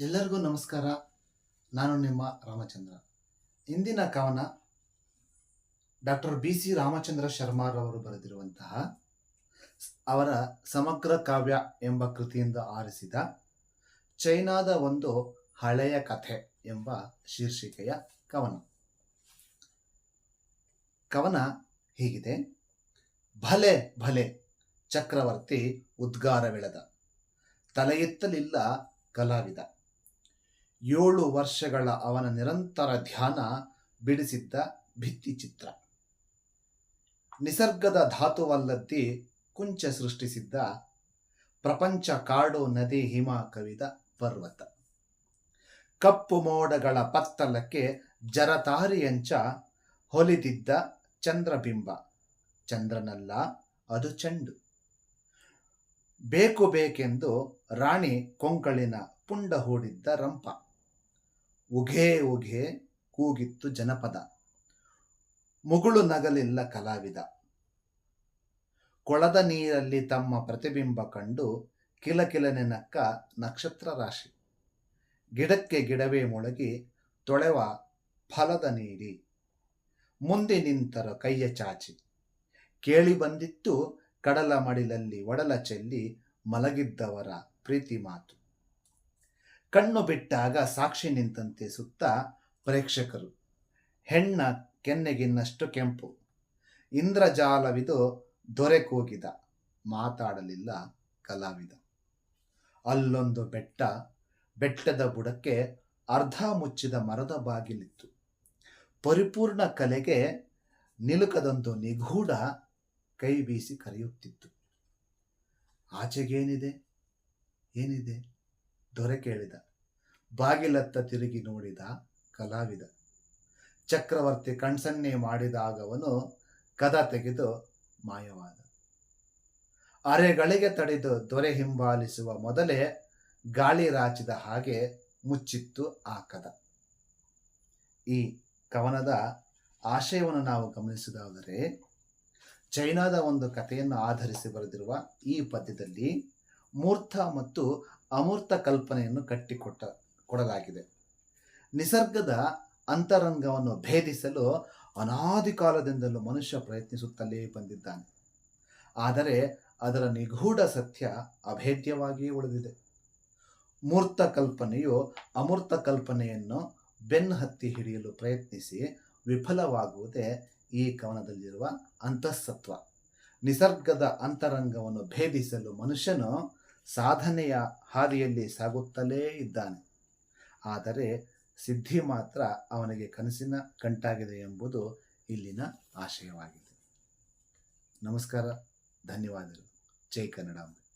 ಎಲ್ಲರಿಗೂ ನಮಸ್ಕಾರ. ನಾನು ನಿಮ್ಮ ರಾಮಚಂದ್ರ. ಇಂದಿನ ಕವನ ಡಾಕ್ಟರ್ ಬಿ ಸಿ ರಾಮಚಂದ್ರ ಶರ್ಮಾರವರು ಬರೆದಿರುವಂತಹ ಅವರ ಸಮಗ್ರ ಕಾವ್ಯ ಎಂಬ ಕೃತಿಯಿಂದ ಆರಿಸಿದ ಚೈನಾದ ಒಂದು ಹಳೆಯ ಕಥೆ ಎಂಬ ಶೀರ್ಷಿಕೆಯ ಕವನ. ಕವನ ಹೀಗಿದೆ. ಭಲೆ ಭಲೆ ಚಕ್ರವರ್ತಿ ಉದ್ಗಾರವಿಳದ. ತಲೆಯೆತ್ತಲಿಲ್ಲ ಕಲಾವಿದ. ಏಳು ವರ್ಷಗಳ ಅವನ ನಿರಂತರ ಧ್ಯಾನ ಬಿಡಿಸಿದ್ದ ಭಿತ್ತಿಚಿತ್ರ ನಿಸರ್ಗದ ಧಾತುವಲ್ಲದ್ದಿ ಕುಂಚ ಸೃಷ್ಟಿಸಿದ್ದ ಪ್ರಪಂಚ ಕಾಡು ನದಿ ಹಿಮ ಕವಿದ ಪರ್ವತ. ಕಪ್ಪು ಮೋಡಗಳ ಪತ್ತಲಕ್ಕೆ ಜರತಾರಿಯಂಚ ಹೊಲಿದಿದ್ದ ಚಂದ್ರಬಿಂಬ. ಚಂದ್ರನಲ್ಲ, ಅದು ಚೆಂಡು. ಬೇಕು ಬೇಕೆಂದು ರಾಣಿ ಕೊಂಕಳಿನ ಪುಂಡ ಹೂಡಿದ್ದ ರಂಪ. ಉಘೇ ಉಘೆ ಕೂಗಿತ್ತು ಜನಪದ. ಮುಗುಳು ನಗಲಿಲ್ಲ ಕಲಾವಿದ. ಕೊಳದ ನೀರಲ್ಲಿ ತಮ್ಮ ಪ್ರತಿಬಿಂಬ ಕಂಡು ಕಿಲಕಿಲನೆ ನಕ್ಕ ನಕ್ಷತ್ರ ರಾಶಿ. ಗಿಡಕ್ಕೆ ಗಿಡವೇ ಮೊಳಗಿ ತೊಳೆವ ಫಲದ ನೀಡಿ. ಮುಂದೆ ನಿಂತರ ಕೈಯ ಚಾಚಿ. ಕೇಳಿ ಬಂದಿತ್ತು ಕಡಲ ಮಡಿಲಲ್ಲಿ ಒಡಲ ಚೆಲ್ಲಿ ಮಲಗಿದ್ದವರ ಪ್ರೀತಿ ಮಾತು. ಕಣ್ಣು ಬಿಟ್ಟಾಗ ಸಾಕ್ಷಿ ನಿಂತಂತೆ ಸುತ್ತ ಪ್ರೇಕ್ಷಕರು. ಹೆಣ್ಣ ಕೆನ್ನೆಗಿನ್ನಷ್ಟು ಕೆಂಪು. ಇಂದ್ರಜಾಲವಿದು ದೊರೆ ಕೂಗಿದ ಮಾತಾಡಲಿಲ್ಲ ಕಲಾವಿದ. ಅಲ್ಲೊಂದು ಬೆಟ್ಟ, ಬೆಟ್ಟದ ಬುಡಕ್ಕೆ ಅರ್ಧ ಮುಚ್ಚಿದ ಮರದ ಬಾಗಿಲಿತ್ತು. ಪರಿಪೂರ್ಣ ಕಲೆಗೆ ನಿಲುಕದೊಂದು ನಿಗೂಢ ಕೈ ಬೀಸಿ ಕರೆಯುತ್ತಿತ್ತು. ಆಚೆಗೇನಿದೆ? ಏನಿದೆ? ದೊರೆ ಕೇಳಿದ. ಬಾಗಿಲತ್ತ ತಿರುಗಿ ನೋಡಿದ ಕಲಾವಿದ. ಚಕ್ರವರ್ತಿ ಕಣ್ಸನ್ನೆ ಮಾಡಿದಾಗವನು ಕದ ತೆಗೆದು ಮಾಯವಾದ. ಅರೆಗಳಿಗೆ ತಡೆದು ದೊರೆ ಹಿಂಬಾಲಿಸುವ ಮೊದಲೇ ಗಾಳಿ ರಾಚಿದ ಹಾಗೆ ಮುಚ್ಚಿತ್ತು ಆ ಕದ. ಈ ಕವನದ ಆಶಯವನ್ನು ನಾವು ಗಮನಿಸಿದಾದರೆ, ಚೈನಾದ ಒಂದು ಕಥೆಯನ್ನು ಆಧರಿಸಿ ಬರೆದಿರುವ ಈ ಪದ್ಯದಲ್ಲಿ ಮೂರ್ತ ಮತ್ತು ಅಮೂರ್ತ ಕಲ್ಪನೆಯನ್ನು ಕಟ್ಟಿಕೊಟ್ಟ, ಕೊಡಲಾಗಿದೆ. ನಿಸರ್ಗದ ಅಂತರಂಗವನ್ನು ಭೇದಿಸಲು ಅನಾದಿ ಕಾಲದಿಂದಲೂ ಮನುಷ್ಯ ಪ್ರಯತ್ನಿಸುತ್ತಲೇ ಬಂದಿದ್ದಾನೆ. ಆದರೆ ಅದರ ನಿಗೂಢ ಸತ್ಯ ಅಭೇದ್ಯವಾಗಿಯೇ ಉಳಿದಿದೆ. ಮೂರ್ತ ಕಲ್ಪನೆಯು ಅಮೂರ್ತ ಕಲ್ಪನೆಯನ್ನು ಬೆನ್ನು ಹತ್ತಿ ಹಿಡಿಯಲು ಪ್ರಯತ್ನಿಸಿ ವಿಫಲವಾಗುವುದೇ ಈ ಕವನದಲ್ಲಿರುವ ಅಂತಃಸತ್ವ. ನಿಸರ್ಗದ ಅಂತರಂಗವನ್ನು ಭೇದಿಸಲು ಮನುಷ್ಯನು ಸಾಧನೆಯ ಹಾದಿಯಲ್ಲಿ ಸಾಗುತ್ತಲೇ ಇದ್ದಾನೆ. ಆದರೆ ಸಿದ್ಧಿ ಮಾತ್ರ ಅವನಿಗೆ ಕನಸಿನ ಕಂಟಾಗಿದೆ ಎಂಬುದು ಇಲ್ಲಿನ ಆಶಯವಾಗಿದೆ. ನಮಸ್ಕಾರ, ಧನ್ಯವಾದಗಳು. ಜೈ ಕನ್ನಡಾಂಬೆ